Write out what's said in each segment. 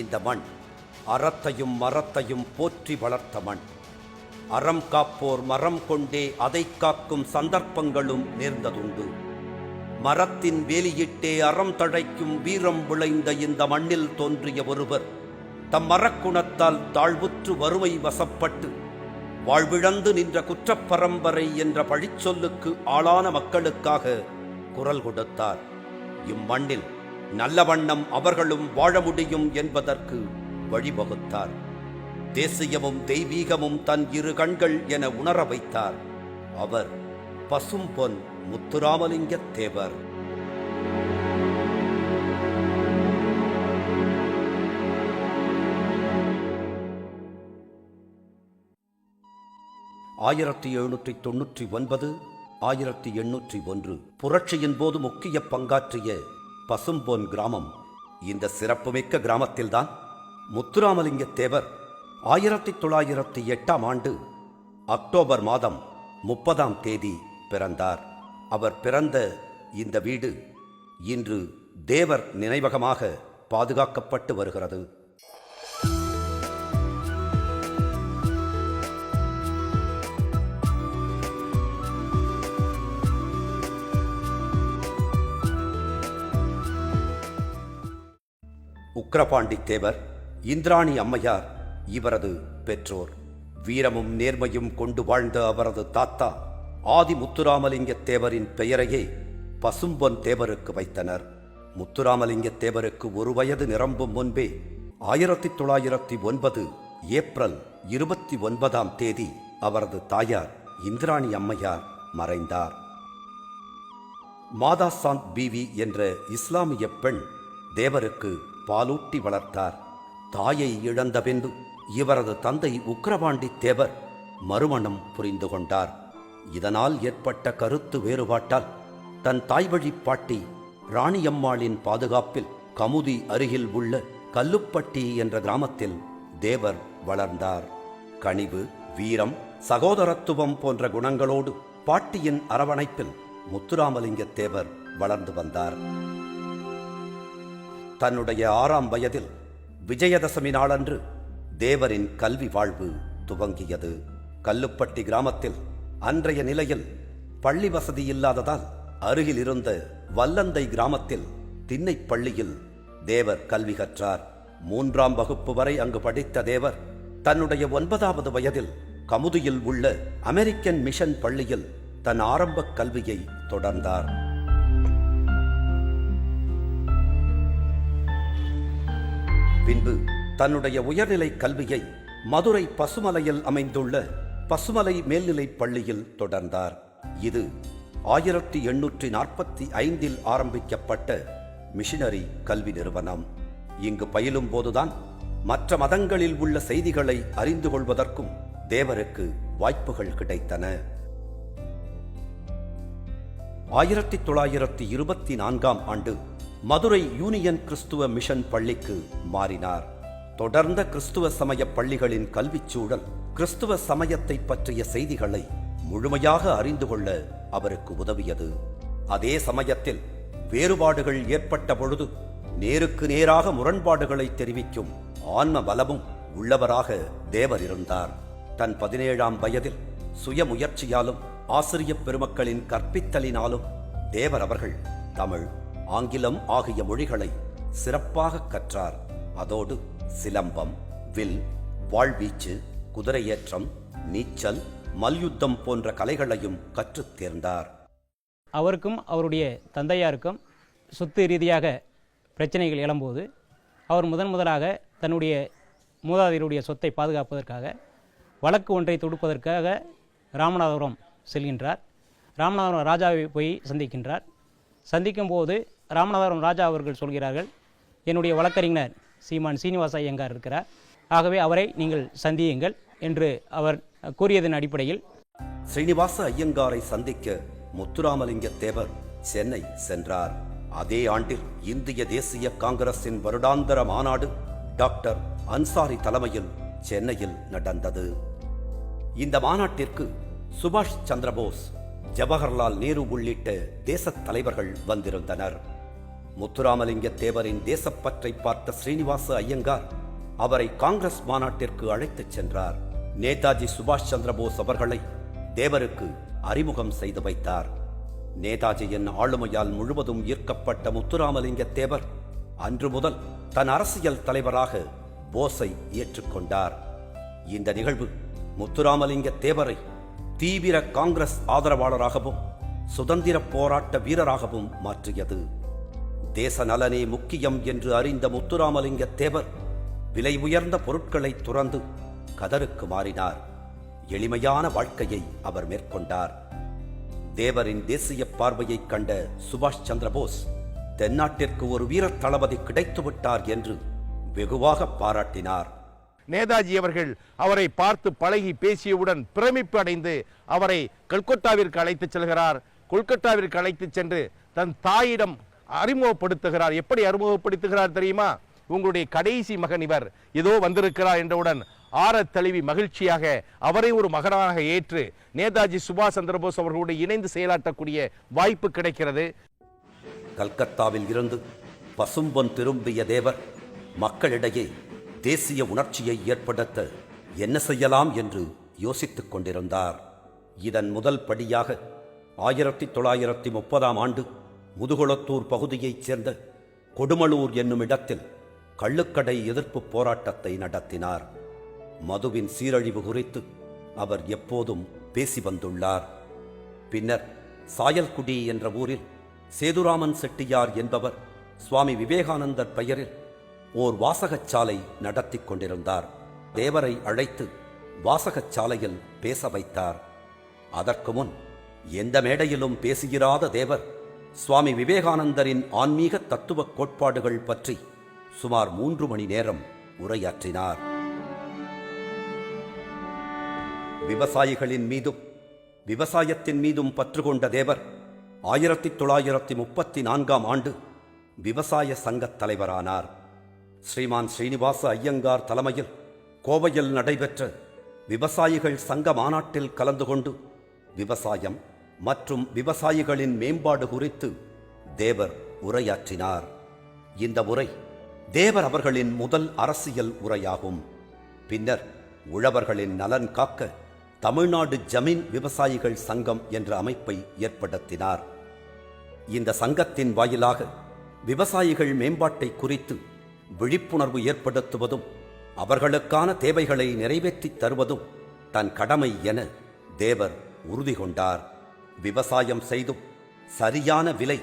இந்த மண் அறத்தையும் மரத்தையும் போற்றி வளர்த்த மண். அறம் காப்போர் மரம் கொண்டே அதை காக்கும் சந்தர்ப்பங்களும் நேர்ந்ததுண்டு. மரத்தின் வேலியிட்டே அறம் தழைக்கும் வீரம் விளைந்த இந்த மண்ணில் தோன்றிய ஒருவர் தம் மரக்குணத்தால் தாழ்வுற்று வறுமை வசப்பட்டு வாழ்விழந்து நின்ற குற்றப் பரம்பரை என்ற பழிச்சொல்லுக்கு ஆளான மக்களுக்காக குரல் கொடுத்தார். இம்மண்ணில் நல்ல வண்ணம் அவர்களும் வாழ முடியும் என்பதற்கு வழிவகுத்தார். தேசியமும் தெய்வீகமும் தன் இரு கண்கள் என உணர வைத்தார். அவர் பசும்பொன் முத்துராமலிங்கத் தேவர் ஆயிரத்தி எழுநூற்றி தொன்னூற்றி ஒன்பது ஆயிரத்தி எண்ணூற்றி ஒன்று புரட்சியின் போது முக்கிய பங்காற்றிய பசும்பொன் கிராமம் இந்த சிறப்புமிக்க கிராமத்தில்தான் முத்துராமலிங்க தேவர் ஆயிரத்தி தொள்ளாயிரத்தி எட்டாம் ஆண்டு அக்டோபர் மாதம் முப்பதாம் தேதி பிறந்தார். அவர் பிறந்த இந்த வீடு இன்று தேவர் நினைவகமாக பாதுகாக்கப்பட்டு வருகிறது. உக்கிரபாண்டி தேவர் இந்திராணி அம்மையார் இவரது பெற்றோர். வீரமும் நேர்மையும் கொண்டு வாழ்ந்த அவரது தாத்தா ஆதி முத்துராமலிங்க தேவரின் பெயரையே பசும்பொன் தேவருக்கு வைத்தனர். முத்துராமலிங்க தேவருக்கு ஒரு வயது நிரம்பும் முன்பே ஆயிரத்தி தொள்ளாயிரத்தி ஒன்பது ஏப்ரல் இருபத்தி ஒன்பதாம் தேதி அவரது தாயார் இந்திராணி அம்மையார் மறைந்தார். மாதாசாந்த் பிவி என்ற இஸ்லாமிய பெண் தேவருக்கு பாலூட்டி வளர்த்தார். தாயை இழந்த பின்பு இவரது தந்தை உக்ரபாண்டி தேவர் மறுமணம் புரிந்து கொண்டார். இதனால் ஏற்பட்ட கருத்து வேறுபாட்டால் தன் தாய்வழி பாட்டி ராணியம்மாளின் பாதுகாப்பில் கமுதி அருகில் உள்ள கல்லுப்பட்டி என்ற கிராமத்தில் தேவர் வளர்ந்தார். கனிவு வீரம் சகோதரத்துவம் போன்ற குணங்களோடு பாட்டியின் அரவணைப்பில் முத்துராமலிங்க தேவர் வளர்ந்து வந்தார். தன்னுடைய ஆறாம் வயதில் விஜயதசமி நாளன்று தேவரின் கல்வி வாழ்வு துவங்கியது. கல்லுப்பட்டி கிராமத்தில் அன்றைய நிலையில் பள்ளி வசதி இல்லாததால் அருகில் இருந்த வல்லந்தை கிராமத்தில் திண்ணை பள்ளியில் தேவர் கல்வி கற்றார். மூன்றாம் வகுப்பு வரை அங்கு படித்த தேவர் தன்னுடைய ஒன்பதாவது வயதில் கமுதியில் உள்ள அமெரிக்கன் மிஷன் பள்ளியில் தன் ஆரம்பக் கல்வியை தொடர்ந்தார். பின்பு தன்னுடைய உயர்நிலை கல்வியை மதுரை பசுமலையில் அமைந்துள்ள பசுமலை மேல்நிலைப் பள்ளியில் தொடர்ந்தார். இது ஆயிரத்தி எண்ணூற்றி நாற்பத்தி ஐந்தில் ஆரம்பிக்கப்பட்ட மிஷினரி கல்வி நிறுவனம். இங்கு பயிலும் போதுதான் மற்ற மதங்களில் உள்ள செய்திகளை அறிந்து கொள்வதற்கும் தேவருக்கு வாய்ப்புகள் கிடைத்தன. ஆயிரத்தி தொள்ளாயிரத்தி இருபத்தி நான்காம் ஆண்டு மதுரை யூனியன் கிறிஸ்துவ மிஷன் பள்ளிக்கு மாறினார். தொடர்ந்த கிறிஸ்துவ சமய பள்ளிகளின் கல்விச் சூழல் கிறிஸ்துவ சமயத்தை பற்றிய செய்திகளை முழுமையாக அறிந்து கொள்ள அவருக்கு உதவியது. அதே சமயத்தில் வேறுபாடுகள் ஏற்பட்ட பொழுது நேருக்கு நேராக முரண்பாடுகளை தெரிவிக்கும் ஆன்ம பலமும் உள்ளவராக தேவர் இருந்தார். தன் பதினேழாம் வயதில் சுயமுயற்சியாலும் ஆசிரியப் பெருமக்களின் கற்பித்தலினாலும் தேவர் அவர்கள் தமிழ் ஆங்கிலம் ஆகிய மொழிகளை சிறப்பாக கற்றார். அதோடு சிலம்பம் வில் வாழ்வீச்சு குதிரையேற்றம் நீச்சல் மல்யுத்தம் போன்ற கலைகளையும் கற்றுத் தேர்ந்தார். அவருக்கும் அவருடைய தந்தையாருக்கும் சொத்து ரீதியாக பிரச்சனைகள் எழும்போது அவர் முதன் முதலாக தன்னுடைய மூதாதையருடைய சொத்தை பாதுகாப்பதற்காக வழக்கு ஒன்றை தொடுப்பதற்காக ராமநாதபுரம் செல்கின்றார். ராமநாதபுரம் ராஜாவை போய் சந்திக்கின்றார். சந்திக்கும் போது ராமநாதபுரம் ராஜா அவர்கள் சொல்கிறார்கள் என்னுடைய வழக்கறிஞர் சீமான் சீனிவாச ஐயங்கார் இருக்கிறார். ஆகவே அவரை நீங்கள் சந்தியுங்கள் என்று அவர் கூறியதன் அடிப்படையில் ஸ்ரீனிவாச ஐயங்காரை சந்திக்க முத்துராமலிங்க தேவர் சென்னை சென்றார். அதே ஆண்டில் இந்திய தேசிய காங்கிரசின் வருடாந்தர மாநாடு டாக்டர் அன்சாரி தலைமையில் சென்னையில் நடந்தது. இந்த மாநாட்டிற்கு சுபாஷ் சந்திரபோஸ் ஜவஹர்லால் நேரு உள்ளிட்ட தேசத் தலைவர்கள் வந்திருந்தனர். முத்துராமலிங்க தேவரின் தேசப்பற்றை பார்த்த ஸ்ரீனிவாச ஐயங்கார் அவரை காங்கிரஸ் மாநாட்டிற்கு அழைத்துச் சென்றார். நேதாஜி சுபாஷ் சந்திரபோஸ் அவர்களை தேவருக்கு அறிமுகம் செய்து வைத்தார். நேதாஜியின் ஆளுமையால் முழுவதும் ஈர்க்கப்பட்ட முத்துராமலிங்க தேவர் அன்று முதல் தன் அரசியல் தலைவராக போஸை ஏற்றுக்கொண்டார் இந்த நிகழ்வு முத்துராமலிங்க தேவரை தீவிர காங்கிரஸ் ஆதரவாளராகவும் சுதந்திர போராட்ட வீரராகவும் மாற்றியது. தேச நலனே முக்கியம் என்று அறிந்த முத்துராமலிங்க தேவர் விலை உயர்ந்த பொருட்களை துறந்து கதருக்கு மாறினார். எளிமையான வாழ்க்கையை அவர் மேற்கொண்டார். தேவரின் தேசிய பார்வையைக் கண்ட சுபாஷ் சந்திரபோஸ் தென்னாட்டிற்கு ஒரு வீரத் தளபதி கிடைத்துவிட்டார் என்று வெகுவாக பாராட்டினார். நேதாஜி அவர்கள் அவரை பார்த்து பழகி பேசியவுடன் பிரமிப்பு அடைந்து அவரை கல்கத்தாவிற்கு அழைத்துச் செல்கிறார். கொல்கத்தாவிற்கு அழைத்துச் சென்று தன் தாயிடம் அறிமுகப்படுத்துகிறார். எப்படி அறிமுகப்படுத்துகிறார் தெரியுமா? உங்களுடைய கடைசி மகன் இவர். ஏதோ வந்திருக்கிறார் என்றவுடன் ஆற தழுவி மகிழ்ச்சியாக அவரை ஒரு மகனாக ஏற்று நேதாஜி சுபாஷ் சந்திரபோஸ் அவர்களோடு இணைந்து செயலாற்றக்கூடிய வாய்ப்பு கிடைக்கிறது. கல்கத்தாவில் இருந்து பசும்பொன் திரும்பிய தேவர் மக்களிடையே தேசிய உணர்ச்சியை ஏற்படுத்த என்ன செய்யலாம் என்று யோசித்துக் கொண்டிருந்தார். இதன் முதல் படியாக ஆயிரத்தி தொள்ளாயிரத்தி முப்பதாம் ஆண்டு முதுகுளத்தூர் பகுதியைச் சேர்ந்த கொடுமலூர் என்னும் இடத்தில் கள்ளுக்கடை எதிர்ப்பு போராட்டத்தை நடத்தினார். மதுவின் சீரழிவு குறித்து அவர் எப்போதும் பேசி வந்துள்ளார். பின்னர் சாயல்குடி என்ற ஊரில் சேதுராமன் செட்டியார் என்பவர் சுவாமி விவேகானந்தர் பெயரில் ஓர் வாசகச்சாலை நடத்தி கொண்டிருந்தார். தேவரை அழைத்து வாசகச்சாலையில் பேச வைத்தார். அதற்கு முன் எந்த மேடையிலும் பேசுகிறாத தேவர் சுவாமி விவேகானந்தரின் ஆன்மீக தத்துவ கோட்பாடுகள் பற்றி சுமார் மூன்று மணி நேரம் உரையாற்றினார். விவசாயிகளின் மீதும் விவசாயத்தின் மீதும் பற்று கொண்ட தேவர் ஆயிரத்தி தொள்ளாயிரத்தி முப்பத்தி நான்காம் ஆண்டு விவசாய சங்கத் தலைவரானார். ஸ்ரீமான் ஸ்ரீனிவாச ஐயங்கார் தலைமையில் கோவையில் நடைபெற்ற விவசாயிகள் சங்க மாநாட்டில் கலந்து கொண்டு விவசாயம் மற்றும் விவசாயிகளின் மேம்பாடு குறித்து தேவர் உரையாற்றினார். இந்த உரை தேவர் அவர்களின் முதல் அரசியல் உரையாகும். பின்னர் உழவர்களின் நலன் காக்க தமிழ்நாடு ஜமீன் விவசாயிகள் சங்கம் என்ற அமைப்பை ஏற்படுத்தினார். இந்த சங்கத்தின் வாயிலாக விவசாயிகள் மேம்பாட்டை குறித்து விழிப்புணர்வு ஏற்படுத்துவதும் அவர்களுக்கான தேவைகளை நிறைவேற்றித் தருவதும் தன் கடமை என தேவர் உறுதி கொண்டார். விவசாயம் செய்தும் சரியான விலை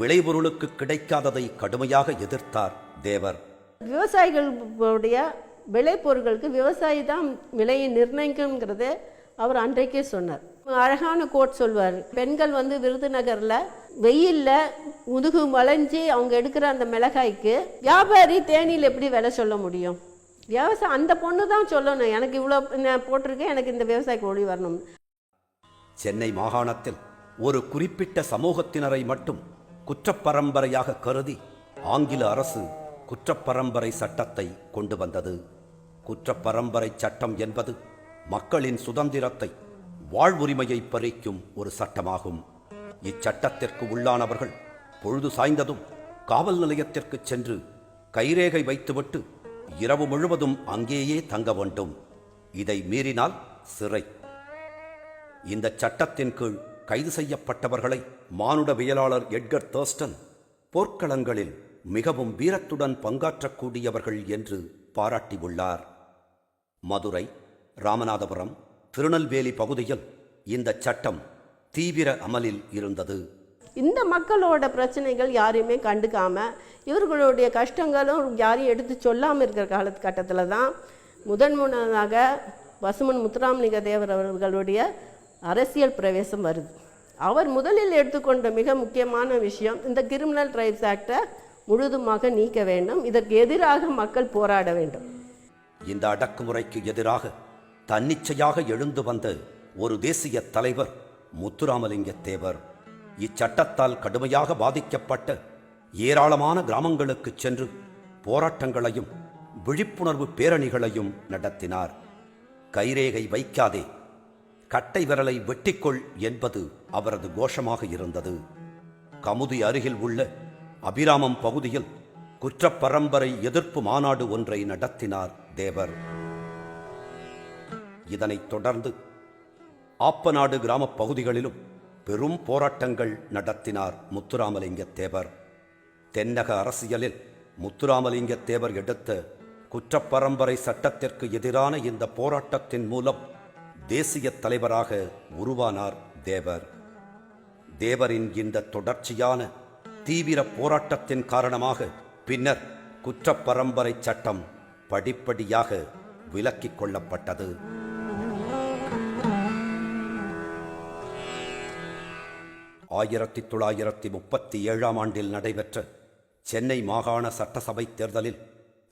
விளைபொருளுக்கு கிடைக்காததை கடுமையாக எதிர்த்தார் தேவர். விவசாயிகளுடைய விளைபொருட்களுக்கு விவசாயி தான் விலையை நிர்ணயிக்குங்கிறது அவர் அன்றைக்கே சொன்னார். அழகான கோட் சொல்வார். பெண்கள் வந்து விருதுநகரில் வெயிலில் முதுகு வளைஞ்சி அவங்க எடுக்கிற அந்த மிளகாய்க்கு வியாபாரி தேனியில் எப்படி விலை சொல்ல முடியும்? விவசாயம் அந்த பொண்ணு தான் சொல்லணும். எனக்கு இவ்வளோ நான் போட்டிருக்கேன் எனக்கு இந்த விவசாயிக்கு ஒளி வரணும். சென்னை மாகாணத்தில் ஒரு குறிப்பிட்ட சமூகத்தினரை மட்டும் குற்றப்பரம்பரையாக கருதி ஆங்கில அரசு குற்றப்பரம்பரை சட்டத்தை கொண்டு வந்தது. குற்றப்பரம்பரை சட்டம் என்பது மக்களின் சுதந்திரத்தை வாழ்வுரிமையை பறிக்கும் ஒரு சட்டமாகும். இச்சட்டத்திற்கு உள்ளானவர்கள் பொழுது சாய்ந்ததும் காவல் நிலையத்திற்கு சென்று கைரேகை வைத்துவிட்டு இரவு முழுவதும் அங்கேயே தங்க வேண்டும். இதை மீறினால் சிறை. இந்த சட்டத்தின் கீழ் கைது செய்யப்பட்டவர்களை மானுடவியலாளர் எட்கர் தர்ஸ்டன் போர்க்களங்களில் மிகவும் வீரத்துடன் பங்காற்றக்கூடியவர்கள் என்று பாராட்டியுள்ளார். மதுரை ராமநாதபுரம் திருநெல்வேலி பகுதியில் இந்த சட்டம் தீவிர அமலில் இருந்தது. இந்த மக்களோட பிரச்சனைகள் யாரையுமே கண்டுக்காம இவர்களுடைய கஷ்டங்களும் யாரையும் எடுத்து சொல்லாமல் இருக்கிற காலகட்டத்தில் தான் முதன் முன்னதாக பசுமன் முத்துராமலிங்க தேவர் அவர்களுடைய அரசியல் பிரவேசம் வருது. அவர் முதலில் எடுத்துக்கொண்ட மிக முக்கியமான விஷயம் இந்த கிரிமினல் ரைட்ஸ் ஆக்டை முழுதுமாக நீக்க வேண்டும். இதற்கு எதிராக மக்கள் போராட வேண்டும். இந்த அடக்குமுறைக்கு எதிராக தன்னிச்சையாக எழுந்து வந்த ஒரு தேசிய தலைவர் முத்துராமலிங்க தேவர் இச்சட்டத்தால் கடுமையாக பாதிக்கப்பட்ட ஏராளமான கிராமங்களுக்கு சென்று போராட்டங்களையும் விழிப்புணர்வு பேரணிகளையும் நடத்தினார். கைரேகை வைக்காதே கட்டை விரலை வெட்டிக்கொள் என்பது அவரது கோஷமாக இருந்தது. கமுதி அருகில் உள்ள அபிராமம் பகுதியில் குற்றப்பரம்பரை எதிர்ப்பு மாநாடு ஒன்றை நடத்தினார் தேவர். இதனைத் தொடர்ந்து ஆப்பநாடு கிராமப் பகுதிகளிலும் பெரும் போராட்டங்கள் நடத்தினார் முத்துராமலிங்க தேவர். தென்னக அரசியலில் முத்துராமலிங்க தேவர் எடுத்த குற்றப்பரம்பரை சட்டத்திற்கு எதிரான இந்த போராட்டத்தின் மூலம் தேசிய தலைவராக உருவானார் தேவர். தேவரின் இந்த தொடர்ச்சியான தீவிர போராட்டத்தின் காரணமாக பின்னர் குற்றப்பரம்பரை சட்டம் படிப்படியாக விலக்கிக் கொள்ளப்பட்டது. ஆயிரத்தி தொள்ளாயிரத்தி முப்பத்தி ஏழாம் ஆண்டில் நடைபெற்ற சென்னை மாகாண சட்டசபை தேர்தலில்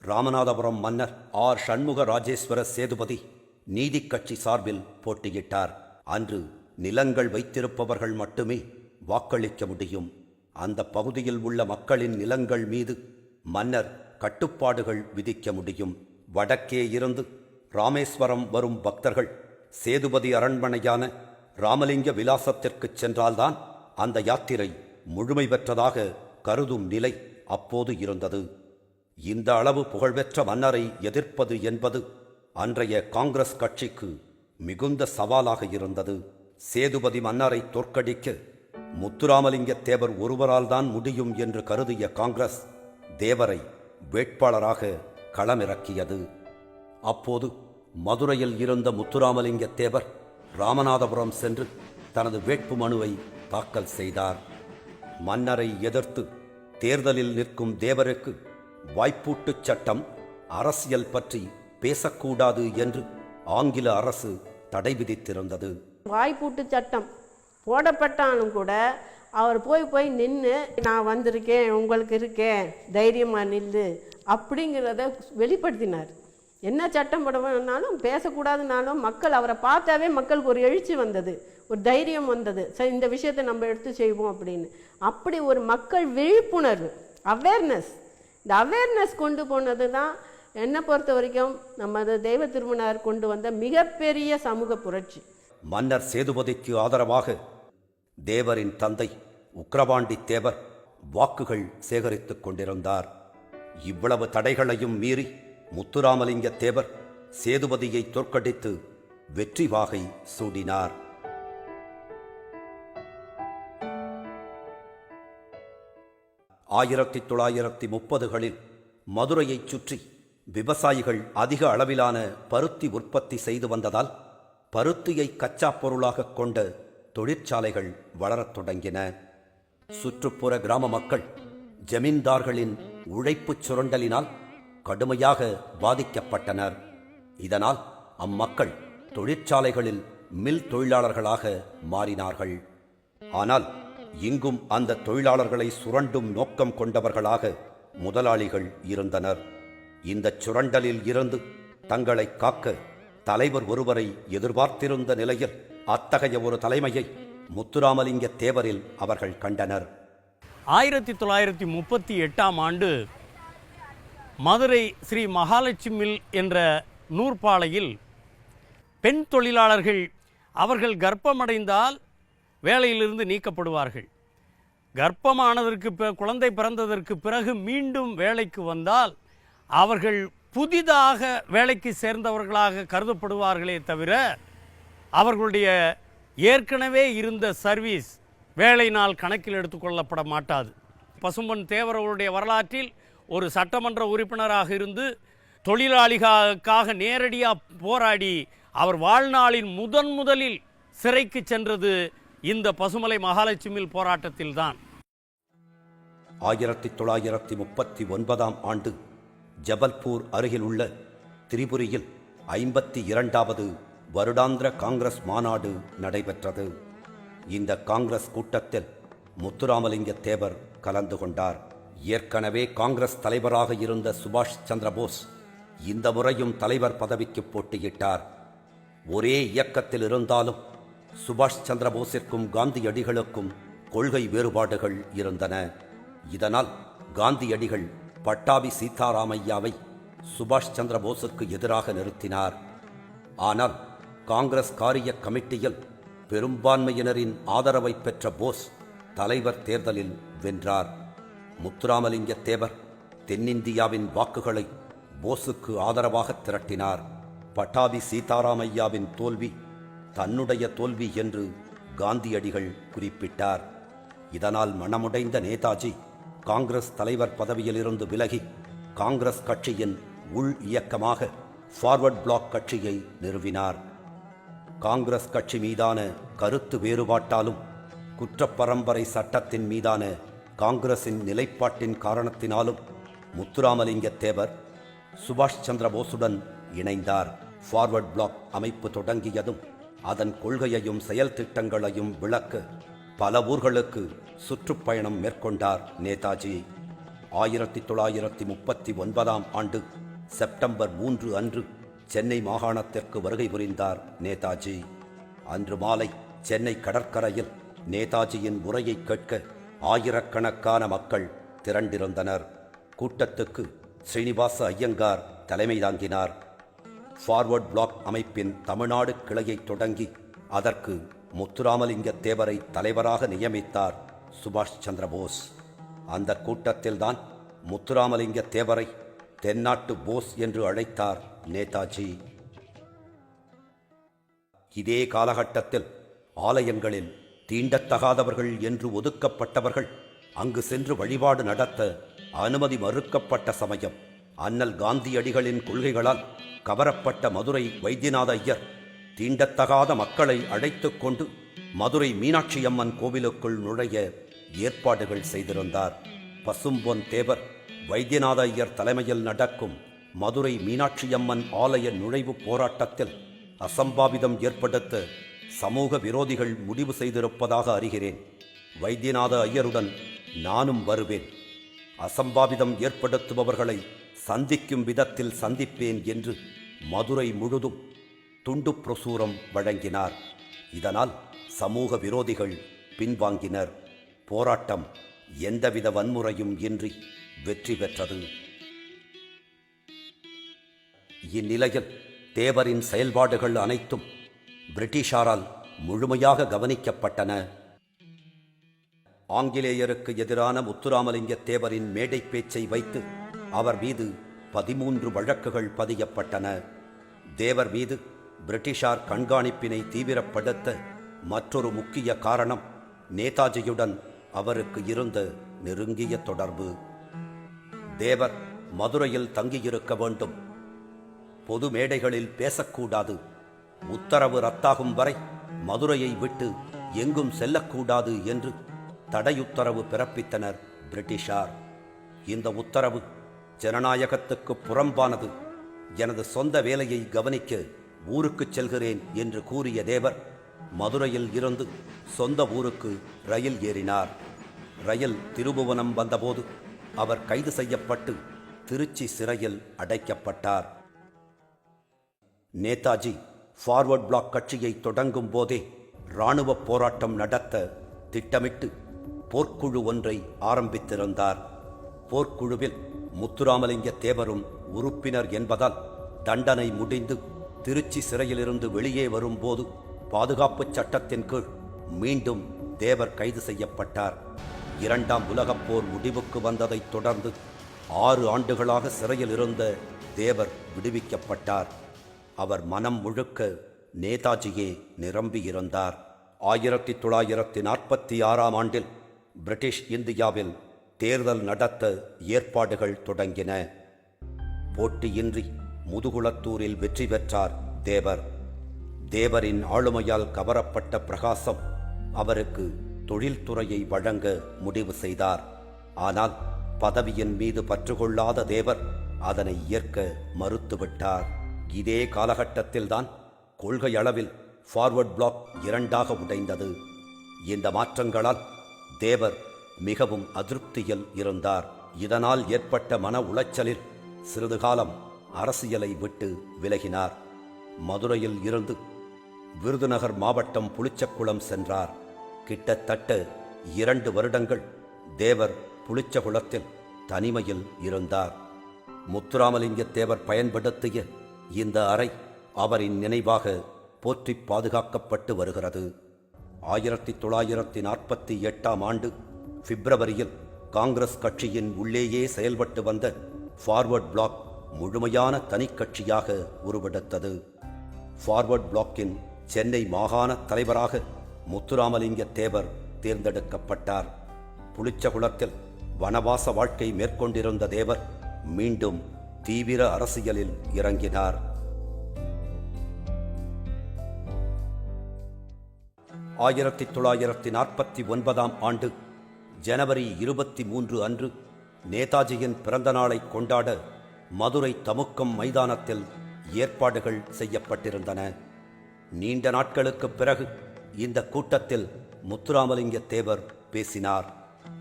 ராமநாதபுரம் மன்னர் ஆர். சண்முக ராஜேஸ்வர சேதுபதி நீதிக் கட்சி சார்பில் போட்டியிட்டார். அன்று நிலங்கள் வைத்திருப்பவர்கள் மட்டுமே வாக்களிக்க முடியும். அந்த பகுதியில் உள்ள மக்களின் நிலங்கள் மீது மன்னர் கட்டுப்பாடுகள் விதிக்க முடியும். வடக்கே இருந்து ராமேஸ்வரம் வரும் பக்தர்கள் சேதுபதி அரண்மனையான ராமலிங்க விலாசத்திற்குச் சென்றால்தான் அந்த யாத்திரை முழுமை பெற்றதாக கருதும் நிலை அப்போது இருந்தது. இந்த அளவு புகழ்பெற்ற மன்னரை எதிர்ப்பது என்பது அன்றைய காங்கிரஸ் கட்சிக்கு மிகுந்த சவாலாக இருந்தது. சேதுபதி மன்னரை தோற்கடிக்க முத்துராமலிங்க தேவர் ஒருவரால் தான் முடியும் என்று கருதிய காங்கிரஸ் தேவரை வேட்பாளராக களமிறக்கியது. அப்போது மதுரையில் இருந்த முத்துராமலிங்க தேவர் ராமநாதபுரம் சென்று தனது வேட்பு மனுவை தாக்கல் செய்தார். மன்னரை எதிர்த்து தேர்தலில் நிற்கும் தேவருக்கு வாய்ப்பூட்டுச் சட்டம் அரசியல் பற்றி பேசக்கூடாது என்று ஆங்கில அரசு தடை விதித்திருந்தது. வாய்ப்பூட்டு சட்டம் போடப்பட்டாலும் கூட அவர் போய் போய் நின்று நான் வந்திருக்கேன் உங்களுக்கு இருக்கேன் தைரியமாக நில்லு அப்படிங்கிறத வெளிப்படுத்தினார். என்ன சட்டம் போடணும்னாலும் பேசக்கூடாதுனாலும் மக்கள் அவரை பார்த்தாவே மக்களுக்கு ஒரு எழுச்சி வந்தது ஒரு தைரியம் வந்தது. சரி இந்த விஷயத்தை நம்ம எடுத்து செய்வோம் அப்படின்னு. அப்படி ஒரு மக்கள் விழிப்புணர்வு அவேர்னஸ் இந்த அவேர்னஸ் கொண்டு போனது தான் என்னை பொறுத்த வரைக்கும் நமது தெய்வ திருமணார் கொண்டு வந்த மிகப்பெரிய சமூக புரட்சி. மன்னர் சேதுபதிக்கு ஆதரவாக தேவரின் தந்தை உக்ரபாண்டி தேவர் வாக்குகள் சேகரித்துக் கொண்டிருந்தார். இவ்வளவு தடைகளையும் மீறி முத்துராமலிங்க தேவர் சேதுபதியை தோற்கடித்து வெற்றி வாகை சூடினார். ஆயிரத்தி தொள்ளாயிரத்தி முப்பதுகளில் மதுரையைச் சுற்றி விவசாயிகள் அதிக அளவிலான பருத்தி உற்பத்தி செய்து வந்ததால் பருத்தியை கச்சா பொருளாகக் கொண்ட தொழிற்சாலைகள் வளரத் தொடங்கின. சுற்றுப்புற கிராம மக்கள் ஜமீன்தார்களின் உழைப்புச் சுரண்டலினால் கடுமையாக பாதிக்கப்பட்டனர். இதனால் அம்மக்கள் தொழிற்சாலைகளில் மில் தொழிலாளர்களாக மாறினார்கள். ஆனால் இங்கும் அந்த தொழிலாளர்களை சுரண்டும் நோக்கம் கொண்டவர்களாக முதலாளிகள் இருந்தனர். இந்தச் சுரண்டலில் இருந்து தங்களை காக்க தலைவர் ஒருவரை எதிர்பார்த்திருந்த நிலையில் அத்தகைய ஒரு தலைமையை முத்துராமலிங்க தேவரில் அவர்கள் கண்டனர். ஆயிரத்தி தொள்ளாயிரத்தி முப்பத்தி எட்டாம் ஆண்டு மதுரை ஸ்ரீ மகாலட்சுமி மில் என்ற நூற்பாலையில் பெண் தொழிலாளர்கள் அவர்கள் கர்ப்பமடைந்தால் வேலையிலிருந்து நீக்கப்படுவார்கள். கர்ப்பமானதற்கு குழந்தை பிறந்ததற்கு பிறகு மீண்டும் வேலைக்கு வந்தால் அவர்கள் புதிதாக வேலைக்கு சேர்ந்தவர்களாக கருதப்படுவார்களே தவிர அவர்களுடைய ஏற்கனவே இருந்த சர்வீஸ் வேலை நாள் கணக்கில் எடுத்துக்கொள்ளப்பட மாட்டாது. பசும்பன் தேவர் அவருடைய வரலாற்றில் ஒரு சட்டமன்ற உறுப்பினராக இருந்து தொழிலாளிகளுக்காக நேரடியாக போராடி அவர் வாழ்நாளின் முதன் முதலில் சிறைக்கு சென்றது இந்த பசுமலை மகாலட்சுமியில் போராட்டத்தில்தான். ஆயிரத்தி தொள்ளாயிரத்தி முப்பத்தி ஒன்பதாம் ஆண்டு ஜபல்பூர் அருகில் உள்ள திரிபுரியில் ஐம்பத்தி இரண்டாவது வருடாந்திர காங்கிரஸ் மாநாடு நடைபெற்றது. இந்த காங்கிரஸ் கூட்டத்தில் முத்துராமலிங்க தேவர் கலந்து கொண்டார். ஏற்கனவே காங்கிரஸ் தலைவராக இருந்த சுபாஷ் சந்திரபோஸ் இந்த முறையும் தலைவர் பதவிக்கு போட்டியிட்டார். ஒரே இயக்கத்தில் இருந்தாலும் சுபாஷ் சந்திரபோஸிற்கும் காந்தியடிகளுக்கும் கொள்கை வேறுபாடுகள் இருந்தன. இதனால் காந்தியடிகள் பட்டாபி சீதாராமையாவை சுபாஷ் சந்திரபோஸுக்கு எதிராக நிறுத்தினார். ஆனால் காங்கிரஸ் காரிய கமிட்டியில் பெரும்பான்மையினரின் ஆதரவை பெற்ற போஸ் தலைவர் தேர்தலில் வென்றார். முத்துராமலிங்க தேவர் தென்னிந்தியாவின் வாக்குகளை போஸுக்கு ஆதரவாக திரட்டினார். பட்டாபி சீதாராமையாவின் தோல்வி தன்னுடைய தோல்வி என்று காந்தியடிகள் குறிப்பிட்டார். இதனால் மனமுடைந்த நேதாஜி காங்கிரஸ் தலைவர் பதவியிலிருந்து விலகி காங்கிரஸ் கட்சியின் உள் இயக்கமாக ஃபார்வர்ட் பிளாக் கட்சியை நிறுவினார். காங்கிரஸ் கட்சி மீதான கருத்து வேறுபாட்டாலும் குற்றப்பரம்பரை சட்டத்தின் மீதான காங்கிரசின் நிலைப்பாட்டின் காரணத்தினாலும் முத்துராமலிங்க தேவர் சுபாஷ் சந்திர போஸுடன் இணைந்தார். ஃபார்வர்ட் பிளாக் அமைப்பு தொடங்கியதும் அதன் கொள்கையையும் செயல் திட்டங்களையும் விளக்க பல ஊர்களுக்கு சுற்றுப்பயணம் மேற்கொண்டார் நேதாஜி. ஆயிரத்தி தொள்ளாயிரத்தி முப்பத்தி ஒன்பதாம் ஆண்டு செப்டம்பர் மூன்று அன்று சென்னை மாகாணத்திற்கு வருகை புரிந்தார் நேதாஜி. அன்று மாலை சென்னை கடற்கரையில் நேதாஜியின் உரையை கேட்க ஆயிரக்கணக்கான மக்கள் திரண்டிருந்தனர். கூட்டத்துக்கு ஸ்ரீனிவாச ஐயங்கார் தலைமை தாங்கினார். ஃபார்வர்ட் பிளாக் அமைப்பின் தமிழ்நாடு கிளையை தொடங்கி அதற்கு முத்துராமலிங்க தேவரை தலைவராக நியமித்தார் சுபாஷ் சந்திர போஸ். அந்த கூட்டத்தில்தான் முத்துராமலிங்க தேவரை தென்னாட்டு போஸ் என்று அழைத்தார் நேதாஜி. இதே காலகட்டத்தில் ஆலயங்களில் தீண்டத்தகாதவர்கள் என்று ஒதுக்கப்பட்டவர்கள் அங்கு சென்று வழிபாடு நடத்த அனுமதி மறுக்கப்பட்ட சமயம் அண்ணல் காந்தியடிகளின் கொள்கைகளால் கவரப்பட்ட மதுரை வைத்தியநாத ஐயர் தீண்டத்தகாத மக்களை அழைத்துக் கொண்டு மதுரை மீனாட்சியம்மன் கோவிலுக்குள் நுழைய ஏற்பாடுகள் செய்திருந்தார். பசும்பொன் தேவர் வைத்தியநாத ஐயர் தலைமையில் நடக்கும் மதுரை மீனாட்சியம்மன் ஆலய நுழைவு போராட்டத்தில் அசம்பாவிதம் ஏற்படுத்த சமூக விரோதிகள் முடிவு செய்திருப்பதாக அறிகிறேன். வைத்தியநாத ஐயருடன் நானும் வருவேன். அசம்பாவிதம் ஏற்படுத்துபவர்களை சந்திக்கும் விதத்தில் சந்திப்பேன் என்று மதுரை முழுதும் துண்டு பிரசுரம் வழங்கினார். இதனால் சமூக விரோதிகள் பின்வாங்கினர். போராட்டம் எந்தவித வன்முறையும் இன்றி வெற்றி பெற்றது. இந்நிலையில் தேவரின் செயல்பாடுகள் அனைத்தும் பிரிட்டிஷாரால் முழுமையாக கவனிக்கப்பட்டன. ஆங்கிலேயருக்கு எதிரான முத்துராமலிங்க தேவரின் மேடை பேச்சை வைத்து அவர் மீது பதிமூன்று வழக்குகள் பதியப்பட்டன. தேவர் மீது பிரிட்டிஷார் கண்காணிப்பினை தீவிரப்படுத்த மற்றொரு முக்கிய காரணம் நேதாஜியுடன் அவருக்கு இருந்த நெருங்கிய தொடர்பு. தேவர் மதுரையில் தங்கியிருக்க வேண்டும். பொது மேடைகளில் பேசக்கூடாது. உத்தரவு ரத்தாகும் வரை மதுரையை விட்டு எங்கும் செல்லக்கூடாது என்று தடையுத்தரவு பிறப்பித்தனர் பிரிட்டிஷார். இந்த உத்தரவு ஜனநாயகத்துக்கு புறம்பானது. எனது சொந்த வேலையை கவனிக்க ஊருக்குச் செல்கிறேன் என்று கூறிய தேவர் மதுரையில் இருந்து சொந்த ஊருக்கு ரயில் ஏறினார். ரயில் திருபுவனம் வந்தபோது அவர் கைது செய்யப்பட்டு திருச்சி சிறையில் அடைக்கப்பட்டார். நேதாஜி ஃபார்வர்ட் பிளாக் கட்சியை தொடங்கும் போதே இராணுவ போராட்டம் நடத்த திட்டமிட்டு போர்க்குழு ஒன்றை ஆரம்பித்திருந்தார். போர்க்குழுவில் முத்துராமலிங்க தேவரும் உறுப்பினர் என்பதால் தண்டனை முடிந்து திருச்சி சிறையிலிருந்து வெளியே வரும்போது பாதுகாப்புச் சட்டத்தின் கீழ் மீண்டும் தேவர் கைது செய்யப்பட்டார். இரண்டாம் உலகப் போர் முடிவுக்கு வந்ததைத் தொடர்ந்து ஆறு ஆண்டுகளாக சிறையில் இருந்த தேவர் விடுவிக்கப்பட்டார். அவர் மனம் முழுக்க நேதாஜியே நிரம்பியிருந்தார் ஆயிரத்தி தொள்ளாயிரத்தி நாற்பத்தி ஆறாம் ஆண்டில் பிரிட்டிஷ் இந்தியாவில் தேர்தல் நடத்த ஏற்பாடுகள் தொடங்கின. போட்டியின்றி முதுகுளத்தூரில் வெற்றி பெற்றார் தேவர். தேவரின் ஆளுமையால் கவரப்பட்ட பிரகாசம் அவருக்கு தொழில்துறையை வழங்க முடிவு செய்தார். ஆனால் பதவியின் மீது பற்றுக்கொள்ளாத தேவர் அதனை ஏற்க மறுத்துவிட்டார். இதே காலகட்டத்தில்தான் கொள்கை அளவில் ஃபார்வர்ட் பிளாக் இரண்டாக உடைந்தது. இந்த மாற்றங்களால் தேவர் மிகவும் அதிருப்தியில் இருந்தார். இதனால் ஏற்பட்ட மன உளைச்சலில் சிறிது காலம் அரசியலை விட்டு விலகினார். மதுரையில் இருந்து விருதுநகர் மாவட்டம் புளிச்சக்குளம் சென்றார். கிட்டத்தட்ட இரண்டு வருடங்கள் தேவர் புளிச்சகுளத்தில் தனிமையில் இருந்தார். முத்துராமலிங்க தேவர் பயன்படுத்திய இந்த அறை அவரின் நினைவாக போற்றி பாதுகாக்கப்பட்டு வருகிறது. ஆயிரத்தி தொள்ளாயிரத்தி நாற்பத்தி எட்டாம் ஆண்டு பிப்ரவரியில் காங்கிரஸ் கட்சியின் உள்ளேயே செயல்பட்டு வந்த ஃபார்வர்ட் பிளாக் முழுமையான தனிக்கட்சியாக உருவெடுத்தது. ஃபார்வர்ட் பிளாக்கின் சென்னை மாகாண தலைவராக முத்துராமலிங்க தேவர் தேர்ந்தெடுக்கப்பட்டார். புளிச்சகுளத்தில் வனவாச வாழ்க்கை மேற்கொண்டிருந்த தேவர் மீண்டும் தீவிர அரசியலில் இறங்கினார். ஆயிரத்தி தொள்ளாயிரத்தி நாற்பத்தி ஒன்பதாம் ஆண்டு ஜனவரி இருபத்தி மூன்று அன்று நேதாஜியின் பிறந்த நாளை கொண்டாட மதுரை தமுக்கம் மைதானத்தில் ஏற்பாடுகள் செய்யப்பட்டிருந்தன. நீண்ட நாட்களுக்குப் பிறகு இந்த கூட்டத்தில் முத்துராமலிங்க தேவர் பேசினார்.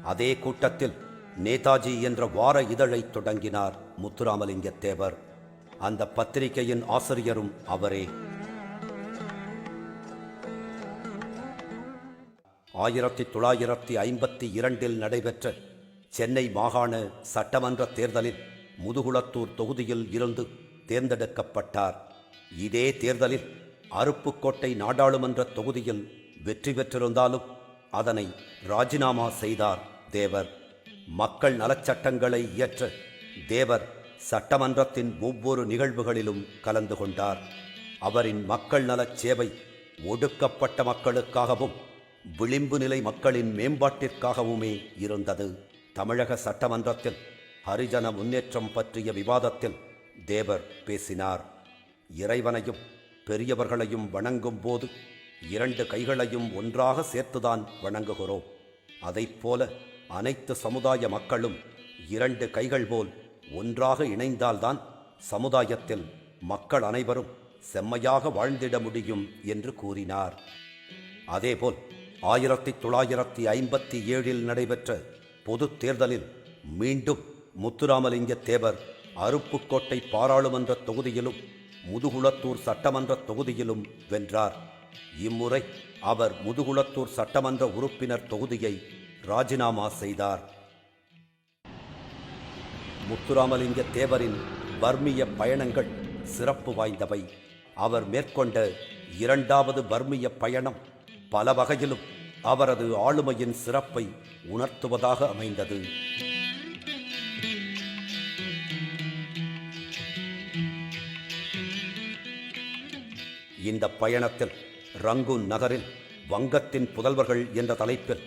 அதே கூட்டத்தில் நேதாஜி என்ற வார இதழை தொடங்கினார் முத்துராமலிங்க தேவர். அந்த பத்திரிகையின் ஆசிரியரும் அவரே. ஆயிரத்தி தொள்ளாயிரத்தி ஐம்பத்தி இரண்டில் நடைபெற்ற சென்னை மாகாண சட்டமன்ற தேர்தலில் முதுகுளத்தூர் தொகுதியில் இருந்து தேர்ந்தெடுக்கப்பட்டார். இதே தேர்தலில் அருப்புக்கோட்டை நாடாளுமன்ற தொகுதியில் வெற்றி பெற்றிருந்தாலும் அதனை ராஜினாமா செய்தார் தேவர். மக்கள் நலச்சட்டங்களை இயற்ற தேவர் சட்டமன்றத்தின் ஒவ்வொரு நிகழ்வுகளிலும் கலந்து கொண்டார். அவரின் மக்கள் நலச் சேவை ஒடுக்கப்பட்ட மக்களுக்காகவும் விளிம்பு நிலை மக்களின் மேம்பாட்டிற்காகவுமே இருந்தது. தமிழக சட்டமன்றத்தில் ஹரிஜன முன்னேற்றம் பற்றிய விவாதத்தில் தேவர் பேசினார். இறைவனையும் பெரியவர்களையும் வணங்கும் போது இரண்டு கைகளையும் ஒன்றாக சேர்த்துதான் வணங்குகிறோம். அதைப்போல அனைத்து சமுதாய மக்களும் இரண்டு கைகள் போல் ஒன்றாக இணைந்தால்தான் சமுதாயத்தில் மக்கள் அனைவரும் செம்மையாக வாழ்ந்திட முடியும் என்று கூறினார். அதேபோல் ஆயிரத்தி தொள்ளாயிரத்தி ஐம்பத்தி ஏழில் நடைபெற்ற பொதுத் தேர்தலில் மீண்டும் முத்துராமலிங்க தேவர் அருப்புக்கோட்டை பாராளுமன்ற தொகுதியிலும் முதுகுளத்தூர் சட்டமன்ற தொகுதியிலும் வென்றார். இம்முறை அவர் முதுகுளத்தூர் சட்டமன்ற உறுப்பினர் தொகுதியை ராஜினாமா செய்தார். முத்துராமலிங்க தேவரின் பர்மிய பயணங்கள் சிறப்பு வாய்ந்தவை. அவர் மேற்கொண்ட இரண்டாவது பர்மிய பயணம் பல வகையிலும் அவரது ஆளுமையின் சிறப்பை உணர்த்துவதாக அமைந்தது. இந்த பயணத்தில் ரங்கூன் நகரில் வங்கத்தின் புதல்வர்கள் என்ற தலைப்பில்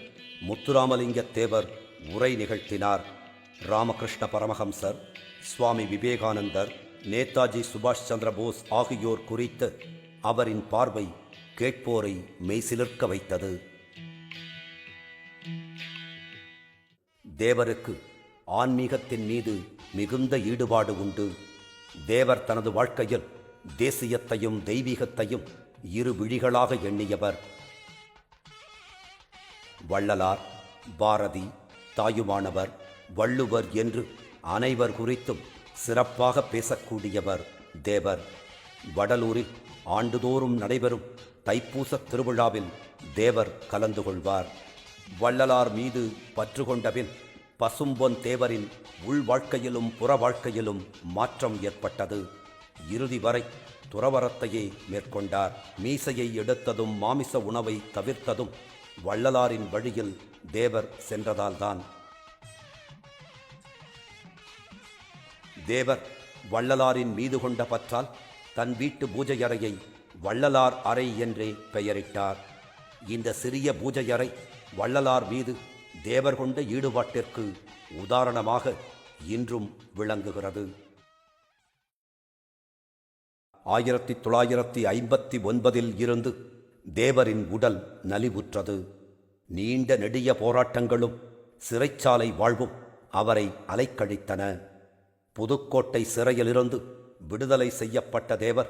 முத்துராமலிங்க தேவர் உரை நிகழ்த்தினார். ராமகிருஷ்ண பரமஹம்சர் சுவாமி விவேகானந்தர் நேதாஜி சுபாஷ் சந்திர போஸ் ஆகியோர் குறித்து அவரின் பார்வை கேட்போரை மெய்சிலிர்க்க வைத்தது. தேவருக்கு ஆன்மீகத்தின் மீது மிகுந்த ஈடுபாடு உண்டு. தேவர் தனது வாழ்க்கையில் தேசியத்தையும் தெய்வீகத்தையும் இரு விழிகளாக எண்ணியவர் வள்ளலார் பாரதி தாயுமானவர் வள்ளுவர் என்று அனைவர் குறித்தும் சிறப்பாக பேசக்கூடியவர் தேவர். வடலூரில் ஆண்டுதோறும் நடைபெறும் தைப்பூச திருவிழாவில் தேவர் கலந்து கொள்வார். வள்ளலார் மீது பற்று கொண்டபின் பசும்பொன் தேவரின் உள் வாழ்க்கையிலும் புற வாழ்க்கையிலும் மாற்றம் ஏற்பட்டது. இறுதி வரை துறவரத்தையே மேற்கொண்டார். மீசையை எடுத்ததும் மாமிச உணவை தவிர்த்ததும் வள்ளலாரின் வழியில் தேவர் சென்றதால்தான். தேவர் வள்ளலாரின் மீது கொண்ட பற்றால் தன் வீட்டு பூஜை அறையை வள்ளலார் அறை என்றே பெயரிட்டார். இந்த சிறிய பூஜை அறை வள்ளலார் மீது தேவர் கொண்ட ஈடுபாட்டிற்கு உதாரணமாக இன்றும் விளங்குகிறது. ஆயிரத்தி தொள்ளாயிரத்தி ஐம்பத்தி ஒன்பதில் இருந்து தேவரின் உடல் நலிவுற்றது. நீண்ட நெடிய போராட்டங்களும் சிறைச்சாலை வாழ்வும் அவரை அலைக்கழித்தன. புதுக்கோட்டை சிறையிலிருந்து விடுதலை செய்யப்பட்ட தேவர்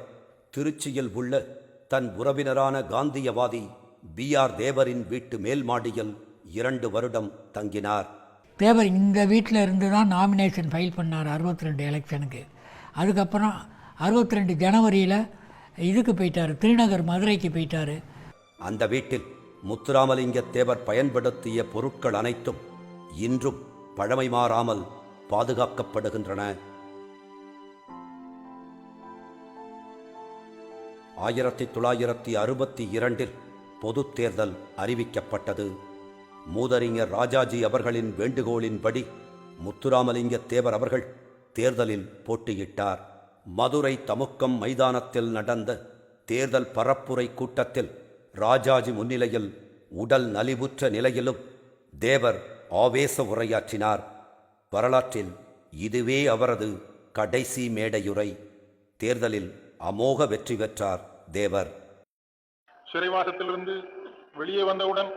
திருச்சியில் உள்ள தன் உறவினரான காந்தியவாதி பி. ஆர். தேவரின் வீட்டு மேல் மாடியில் இரண்டு வருடம் தங்கினார். தேவர் இந்த வீட்டில் இருந்து தான் நாமினேஷன் ஃபைல் பண்ணார் அறுபத்தி ரெண்டு எலெக்ஷனுக்கு. அதுக்கப்புறம் அறுபத்தி ரெண்டு ஜனவரியில் இதுக்கு போயிட்டார். திருநகர் மதுரைக்கு போயிட்டார். அந்த வீட்டில் முத்துராமலிங்க தேவர் பயன்படுத்திய பொருட்கள் அனைத்தும் இன்றும் பழமை மாறாமல் பாதுகாக்கப்படுகின்றன. ஆயிரத்தி தொள்ளாயிரத்தி அறுபத்தி இரண்டில் பொது தேர்தல் அறிவிக்கப்பட்டது. மூதறிஞர் ராஜாஜி அவர்களின் வேண்டுகோளின்படி முத்துராமலிங்க தேவர் அவர்கள் தேர்தலில் போட்டியிட்டார். மதுரை தமுக்கம் மைதானத்தில் நடந்த தேர்தல் பரப்புரை கூட்டத்தில் ராஜாஜி முன்னிலையில் உடல் நலிவுற்ற நிலையிலும் தேவர் ஆவேச உரையாற்றினார். வரலாற்றில் இதுவே அவரது கடைசி மேடையுரை. தேர்தலில் அமோக வெற்றி பெற்றார் தேவர். சிறைவாசத்திலிருந்து வெளியே வந்தவுடன்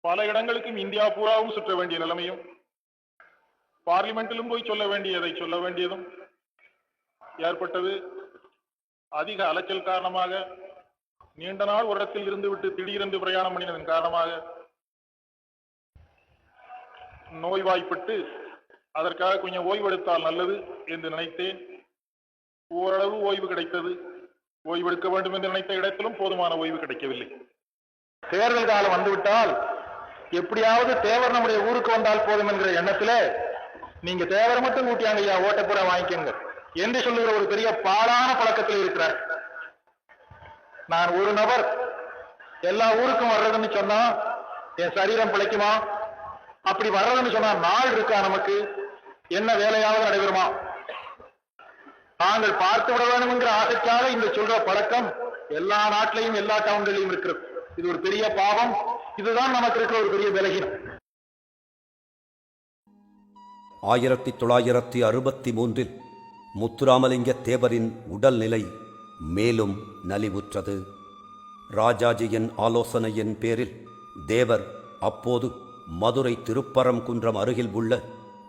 பல இடங்களுக்கும் இந்தியா பூராவும் சுற்ற வேண்டிய நிலைமையும் பார்லிமெண்டிலும் போய் சொல்ல வேண்டியதை சொல்ல வேண்டியதும் ஏற்பட்டது. அதிக அலைச்சல் காரணமாக நீண்ட நாள் ஒரு இடத்தில் இருந்துவிட்டு திடீரென்று பிரயாணம் பண்ணினதன் காரணமாக நோய்வாய்ப்பட்டு அதற்காக கொஞ்சம் ஓய்வெடுத்தால் நல்லது என்று நினைத்தேன். ஓரளவு ஓய்வு கிடைத்தது. ஓய்வெடுக்க வேண்டும் என்று நினைத்த இடத்திலும் போதுமான ஓய்வு கிடைக்கவில்லை. தேர்தல் காலம் வந்துவிட்டால் எப்படியாவது தேவர் நம்முடைய ஊருக்கு வந்தால் போதும் என்கிற எண்ணத்துல நீங்க தேவரை மட்டும் கூட்டியாங்க ஐயா ஓட்டப்புற வாங்கிக்கோங்க. என்று சொல்லுகிற ஒரு பெரிய பாழான பழக்கத்தில் இருக்கிறார். நான் ஒரு நபர் எல்லா ஊருக்கும் வர்றதுன்னு சொன்னா என் சரீரம் பிழைக்குமா? அப்படி வர்றதுன்னு சொன்னா நாள் இருக்கா நமக்கு? என்ன வேலையாவது நடைபெறுமா? தாங்கள் பார்த்து விட வேண்டும் என்கிற ஆசைக்காக இந்த சொல்ற பழக்கம் எல்லா நாட்டிலையும் எல்லா டவுன்களிலும் இருக்கிறது. இது ஒரு பெரிய பாவம். இதுதான் நமக்கு இருக்கிற ஒரு பெரிய விலகினம். ஆயிரத்தி தொள்ளாயிரத்தி அறுபத்தி மூன்றில் முத்துராமலிங்க தேவரின் உடல்நிலை மேலும் நலிவுற்றது. ராஜாஜியின் ஆலோசனையின் பேரில் தேவர் அப்போது மதுரை திருப்பரங்குன்றம் அருகில் உள்ள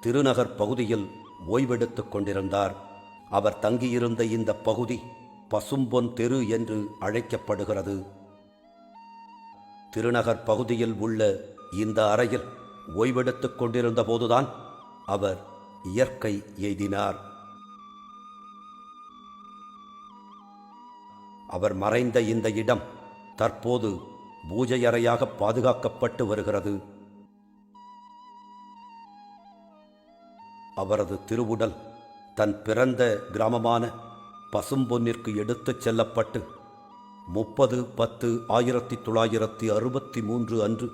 திருநகர் பகுதியில் ஓய்வெடுத்துக் கொண்டிருந்தார். அவர் தங்கியிருந்த இந்த பகுதி பசும்பொன் தெரு என்று அழைக்கப்படுகிறது. திருநகர் பகுதியில் உள்ள இந்த அறையில் ஓய்வெடுத்துக் கொண்டிருந்த போதுதான் அவர் இயற்கை எய்தினார். அவர் மறைந்த இந்த இடம் தற்போது பூஜை அறையாக பாதுகாக்கப்பட்டு வருகிறது. அவரது திருவுடல் தன் பிறந்த கிராமமான பசும்பொன்னிற்கு எடுத்துச் செல்லப்பட்டு முப்பது பத்து ஆயிரத்தி தொள்ளாயிரத்தி அறுபத்தி மூன்று அன்று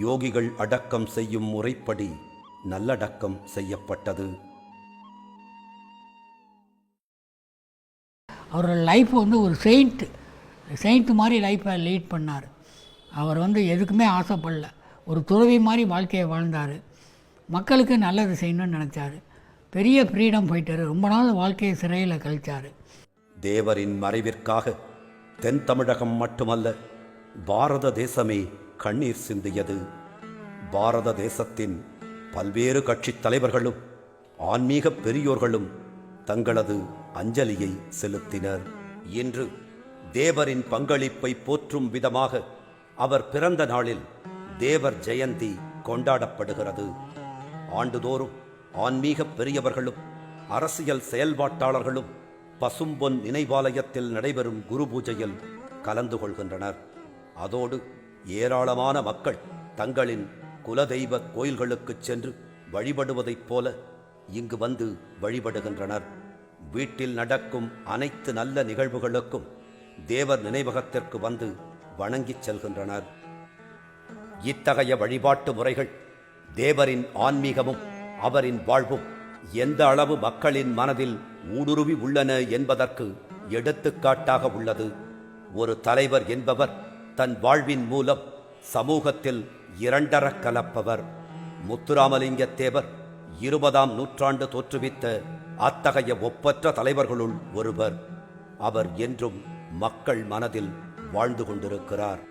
யோகிகள் அடக்கம் செய்யும் முறைப்படி நல்லடக்கம் செய்யப்பட்டது. அவரோட லைஃப் வந்து ஒரு செயின்ட்டு செயின்ட்டு மாதிரி லைஃப்பை லீட் பண்ணார். அவர் வந்து எதுக்குமே ஆசைப்படல. ஒரு துறவி மாதிரி வாழ்க்கையை வாழ்ந்தார். மக்களுக்கு நல்லது செய்யணும்னு நினச்சாரு. பெரிய ஃப்ரீடம் ஃபைட்டர் ரொம்ப நாள் வாழ்க்கையை சிறையில் கழிச்சார். தேவரின் மறைவிற்காக தென் தமிழகம் மட்டுமல்ல பாரத தேசமே கண்ணீர் சிந்தியது. பாரத தேசத்தின் பல்வேறு கட்சித் தலைவர்களும் ஆன்மீக பெரியோர்களும் தங்களது அஞ்சலியை செலுத்தினர். இன்று தேவரின் பங்களிப்பை போற்றும் விதமாக அவர் பிறந்த நாளில் தேவர் ஜெயந்தி கொண்டாடப்படுகிறது. ஆண்டுதோறும் ஆன்மீக பெரியவர்களும் அரசியல் செயல்பாட்டாளர்களும் பசும்பொன் நினைவாலயத்தில் நடைபெறும் குரு பூஜையில் கலந்து கொள்கின்றனர். அதோடு ஏராளமான மக்கள் தங்களின் குலதெய்வ கோயில்களுக்குச் சென்று வழிபடுவதைப் போல இங்கு வந்து வழிபடுகின்றனர். வீட்டில் நடக்கும் அனைத்து நல்ல நிகழ்வுகளுக்கும் தேவர் நினைவகத்திற்கு வந்து வணங்கிச் செல்கின்றனர். இத்தகைய வழிபாட்டு முறைகள் தேவரின் ஆன்மீகமும் அவரின் வாழ்வும் எந்த அளவு மக்களின் மனதில் ஊடுருவி உள்ளன என்பதற்கு எடுத்துக்காட்டாக உள்ளது. ஒரு தலைவர் என்பவர் தன் வாழ்வின் மூலம் சமூகத்தில் இரண்டரக் கலப்பவர். முத்துராமலிங்க தேவர் இருபதாம் நூற்றாண்டு தோற்றுவித்த அத்தகைய ஒப்பற்ற தலைவர்களுள் ஒருவர். அவர் என்றும் மக்கள் மனதில் வாழ்ந்து கொண்டிருக்கிறார்.